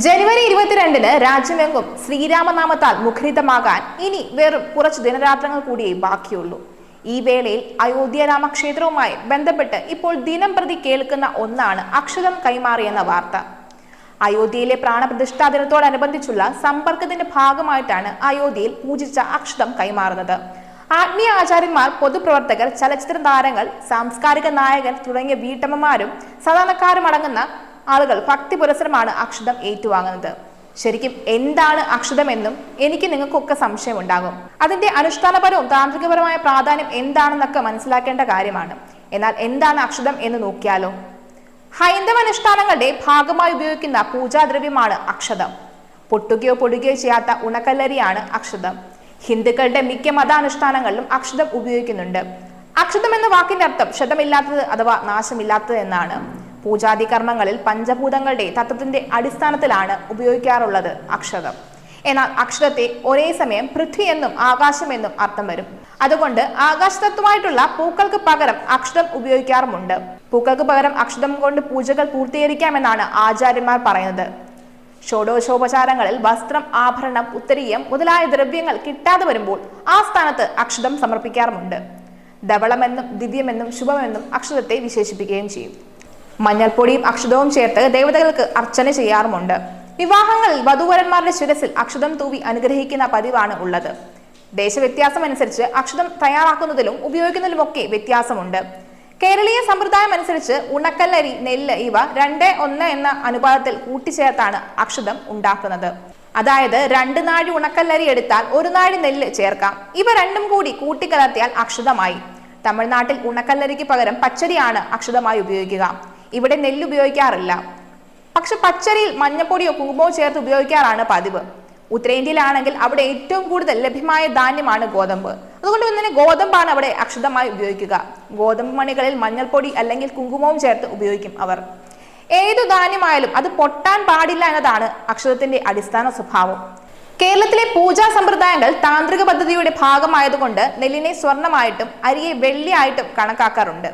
ജനുവരി ഇരുപത്തിരണ്ടിന് രാജ്യമെങ്ങും ശ്രീരാമനാമത്താൽ മുഖരിതമാകാൻ ഇനി വെറും കുറച്ച് ദിനരാത്രങ്ങൾ കൂടിയേ ബാക്കിയുള്ളൂ. ഈ വേളയിൽ അയോധ്യ രാമക്ഷേത്രവുമായി ബന്ധപ്പെട്ട് ഇപ്പോൾ ദിനം പ്രതി കേൾക്കുന്ന ഒന്നാണ് അക്ഷതം കൈമാറിയെന്ന വാർത്ത. അയോധ്യയിലെ പ്രാണപ്രതിഷ്ഠാ ദിനത്തോടനുബന്ധിച്ചുള്ള സമ്പർക്കത്തിന്റെ ഭാഗമായിട്ടാണ് അയോധ്യയിൽ പൂജിച്ച അക്ഷതം കൈമാറുന്നത്. ആത്മീയ ആചാര്യന്മാർ പൊതുപ്രവർത്തകർ ചലച്ചിത്ര താരങ്ങൾ സാംസ്കാരിക നായകൻ തുടങ്ങിയ വീട്ടമ്മമാരും സാധാരണക്കാരും അടങ്ങുന്ന ആളുകൾ ഭക്തി പുരസരമാണ് അക്ഷതം ഏറ്റുവാങ്ങുന്നത്. ശരിക്കും എന്താണ് അക്ഷതമെന്നും എനിക്ക് നിങ്ങൾക്കൊക്കെ സംശയം ഉണ്ടാകും അതിന്റെ അനുഷ്ഠാനപരവും താന്ത്രികപരമായ പ്രാധാന്യം എന്താണെന്നൊക്കെ മനസ്സിലാക്കേണ്ട കാര്യമാണ്. എന്നാൽ എന്താണ് അക്ഷതം എന്ന് നോക്കിയാലോ? ഹൈന്ദവ അനുഷ്ഠാനങ്ങളുടെ ഭാഗമായി ഉപയോഗിക്കുന്ന പൂജാദ്രവ്യമാണ് അക്ഷതം. പൊട്ടുകയോ പൊടുകയോ ചെയ്യാത്ത ഉണക്കല്ലരിയാണ് അക്ഷതം. ഹിന്ദുക്കളുടെ മിക്ക മതാനുഷ്ഠാനങ്ങളിലും അക്ഷതം ഉപയോഗിക്കുന്നുണ്ട്. അക്ഷതം എന്ന വാക്കിന്റെ അർത്ഥം ക്ഷതമില്ലാത്തത് അഥവാ നാശമില്ലാത്തത് എന്നാണ്. പൂജാതി കർമ്മങ്ങളിൽ പഞ്ചഭൂതങ്ങളുടെ തത്വത്തിന്റെ അടിസ്ഥാനത്തിലാണ് ഉപയോഗിക്കാറുള്ളത് അക്ഷതം. എന്നാൽ അക്ഷരത്തെ ഒരേ സമയം പൃഥ്വി എന്നും ആകാശം എന്നും അർത്ഥം വരും. അതുകൊണ്ട് ആകാശതത്വമായിട്ടുള്ള പൂക്കൾക്ക് പകരം അക്ഷരം ഉപയോഗിക്കാറുമുണ്ട്. പൂക്കൾക്ക് പകരം അക്ഷരം കൊണ്ട് പൂജകൾ പൂർത്തീകരിക്കാമെന്നാണ് ആചാര്യന്മാർ പറയുന്നത്. ഷോഡോശോപചാരങ്ങളിൽ വസ്ത്രം ആഭരണം ഉത്തരീയം മുതലായ ദ്രവ്യങ്ങൾ കിട്ടാതെ വരുമ്പോൾ ആ സ്ഥാനത്ത് അക്ഷതം സമർപ്പിക്കാറുമുണ്ട്. ധവളമെന്നും ദിവ്യമെന്നും ശുഭമെന്നും അക്ഷരത്തെ വിശേഷിപ്പിക്കുകയും ചെയ്യും. മഞ്ഞൾപ്പൊടിയും അക്ഷതവും ചേർത്ത് ദേവതകൾക്ക് അർച്ചന ചെയ്യാറുമുണ്ട്. വിവാഹങ്ങളിൽ വധുവരന്മാരുടെ ശിരസിൽ അക്ഷതം തൂവി അനുഗ്രഹിക്കുന്ന പതിവാണ് ഉള്ളത്. ദേശവ്യത്യാസം അനുസരിച്ച് അക്ഷതം തയ്യാറാക്കുന്നതിലും ഉപയോഗിക്കുന്നതിലുമൊക്കെ വ്യത്യാസമുണ്ട്. കേരളീയ സമ്പ്രദായം അനുസരിച്ച് ഉണക്കല്ലരി നെല്ല് ഇവ രണ്ട് ഒന്ന് എന്ന അനുപാതത്തിൽ കൂട്ടിച്ചേർത്താണ് അക്ഷതം ഉണ്ടാക്കുന്നത്. അതായത് രണ്ട് നാഴി ഉണക്കല്ലരി എടുത്താൽ ഒരു നാഴി നെല്ല് ചേർക്കാം. ഇവ രണ്ടും കൂടി കൂട്ടിക്കലർത്തിയാൽ അക്ഷതമായി തമിഴ്നാട്ടിൽ ഉണക്കല്ലരിക്ക് പകരം പച്ചരിയാണ് അക്ഷതമായി ഉപയോഗിക്കുക. ഇവിടെ നെല്ല് ഉപയോഗിക്കാറില്ല. പക്ഷെ പച്ചരിയിൽ മഞ്ഞപ്പൊടിയോ കുങ്കുമോ ചേർത്ത് ഉപയോഗിക്കാറാണ് പതിവ്. ഉത്തരേന്ത്യയിലാണെങ്കിൽ അവിടെ ഏറ്റവും കൂടുതൽ ലഭ്യമായ ധാന്യമാണ് ഗോതമ്പ്. അതുകൊണ്ട് തന്നെ ഗോതമ്പാണ് അവിടെ അക്ഷതമായി ഉപയോഗിക്കുക. ഗോതമ്പ് മണികളിൽ മഞ്ഞൾപ്പൊടി അല്ലെങ്കിൽ കുങ്കുമവും ചേർത്ത് ഉപയോഗിക്കും അവർ. ഏതു ധാന്യമായാലും അത് പൊട്ടാൻ പാടില്ല എന്നതാണ് അക്ഷതത്തിന്റെ അടിസ്ഥാന സ്വഭാവം. കേരളത്തിലെ പൂജാ സമ്പ്രദായങ്ങൾ താന്ത്രിക പദ്ധതിയുടെ ഭാഗമായതുകൊണ്ട് നെല്ലിനെ സ്വർണമായിട്ടും അരിയെ വെള്ളിയായിട്ടും കണക്കാക്കാറുണ്ട്.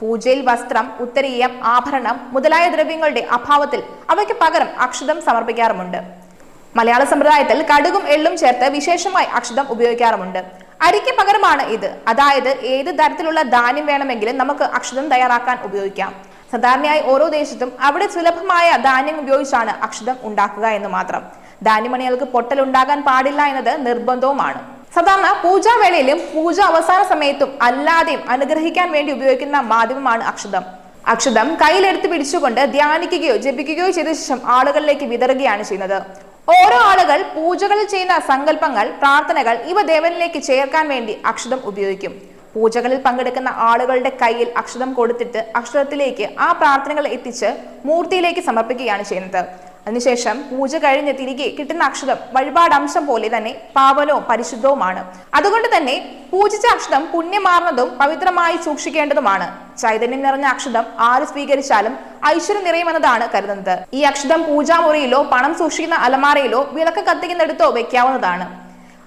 പൂജയിൽ വസ്ത്രം ഉത്തരീയം ആഭരണം മുതലായ ദ്രവ്യങ്ങളുടെ അഭാവത്തിൽ അവയ്ക്ക് പകരം അക്ഷതം സമർപ്പിക്കാറുമുണ്ട്. മലയാള സമ്പ്രദായത്തിൽ കടുകും എള്ളും ചേർത്ത് വിശേഷമായി അക്ഷതം ഉപയോഗിക്കാറുമുണ്ട്. അരിക്ക് പകരമാണ് ഇത്. അതായത് ഏത് തരത്തിലുള്ള ധാന്യം വേണമെങ്കിലും നമുക്ക് അക്ഷതം തയ്യാറാക്കാൻ ഉപയോഗിക്കാം. സാധാരണയായി ഓരോ ദേശത്തും അവിടെ സുലഭമായ ധാന്യം ഉപയോഗിച്ചാണ് അക്ഷതം ഉണ്ടാക്കുക എന്ന് മാത്രം. ധാന്യമണികൾക്ക് പൊട്ടൽ ഉണ്ടാകാൻ പാടില്ല എന്നത് നിർബന്ധവുമാണ്. സാധാരണ പൂജാവേളയിലും പൂജ അവസാന സമയത്തും അല്ലാതെയും അനുഗ്രഹിക്കാൻ വേണ്ടി ഉപയോഗിക്കുന്ന മാധ്യമമാണ് അക്ഷതം. അക്ഷതം കയ്യിലെടുത്ത് പിടിച്ചുകൊണ്ട് ധ്യാനിക്കുകയോ ജപിക്കുകയോ ചെയ്ത ശേഷം ആളുകളിലേക്ക് വിതറുകയാണ് ചെയ്യുന്നത്. ഓരോ ആളുകൾ പൂജകളിൽ ചെയ്യുന്ന സങ്കല്പങ്ങൾ പ്രാർത്ഥനകൾ ഇവ ദേവനിലേക്ക് ചേർക്കാൻ വേണ്ടി അക്ഷതം ഉപയോഗിക്കും. പൂജകളിൽ പങ്കെടുക്കുന്ന ആളുകളുടെ കയ്യിൽ അക്ഷതം കൊടുത്തിട്ട് അക്ഷരത്തിലേക്ക് ആ പ്രാർത്ഥനകൾ എത്തിച്ച് മൂർത്തിയിലേക്ക് സമർപ്പിക്കുകയാണ് ചെയ്യുന്നത്. അതിനുശേഷം പൂജ കഴിഞ്ഞ് തിരികെ കിട്ടുന്ന അക്ഷതം വഴിപാട് അംശം പോലെ തന്നെ പാവനവും പരിശുദ്ധവുമാണ്. അതുകൊണ്ട് തന്നെ പൂജിച്ച അക്ഷതം പുണ്യമാർന്നതും പവിത്രമായി സൂക്ഷിക്കേണ്ടതുമാണ്. ചൈതന്യം നിറഞ്ഞ അക്ഷതം ആര് സ്വീകരിച്ചാലും ഐശ്വര്യം നിറയുമെന്നതാണ് കരുതുന്നത്. ഈ അക്ഷതം പൂജാമുറിയിലോ പണം സൂക്ഷിക്കുന്ന അലമാരയിലോ വിളക്ക് കത്തിക്കുന്നിടത്തോ വെക്കാവുന്നതാണ്.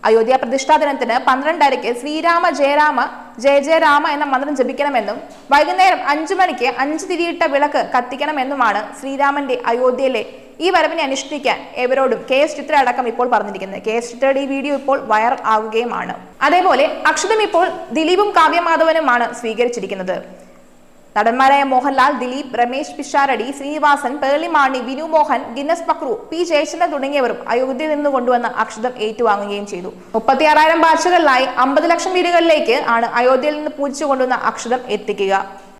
അയോധ്യ പ്രതിഷ്ഠാ ദിനത്തിന് പന്ത്രണ്ടരയ്ക്ക് ശ്രീരാമ ജയരാമ ജയ ജയരാമ എന്ന മന്ത്രം ജപിക്കണമെന്നും വൈകുന്നേരം അഞ്ചു മണിക്ക് അഞ്ച് തിരിയിട്ട വിളക്ക് കത്തിക്കണമെന്നുമാണ് ശ്രീരാമന്റെ അയോധ്യയിലെ ഈ വരവിനെ അനുഷ്ഠിക്കാൻ ഏവരോടും കെ എസ് ചിത്ര അടക്കം ഇപ്പോൾ പറഞ്ഞിരിക്കുന്നത്. കെ എസ് ചിത്രയുടെ ഈ വീഡിയോ ഇപ്പോൾ വൈറൽ ആകുകയുമാണ് അതേപോലെ അക്ഷതം ഇപ്പോൾ ദിലീപും കാവ്യമാധവനുമാണ് സ്വീകരിച്ചിരിക്കുന്നത്. നടന്മാരായ മോഹൻലാൽ ദിലീപ് രമേശ് പിഷാരടി ശ്രീനിവാസൻ പേളിമാണി വിനു മോഹൻ ഗിന്നസ് പക്രു പി ജയചന്ദ്രൻ തുടങ്ങിയവരും അയോധ്യയിൽ നിന്ന് കൊണ്ടുവന്ന അക്ഷതം ഏറ്റുവാങ്ങുകയും ചെയ്തു. മുപ്പത്തിയാറായിരം ബാച്ചുകളിലായി അമ്പത് ലക്ഷം വീടുകളിലേക്ക് ആണ് അയോധ്യയിൽ നിന്ന് പൂജിച്ചു കൊണ്ടുവന്ന അക്ഷതം എത്തിക്കുക.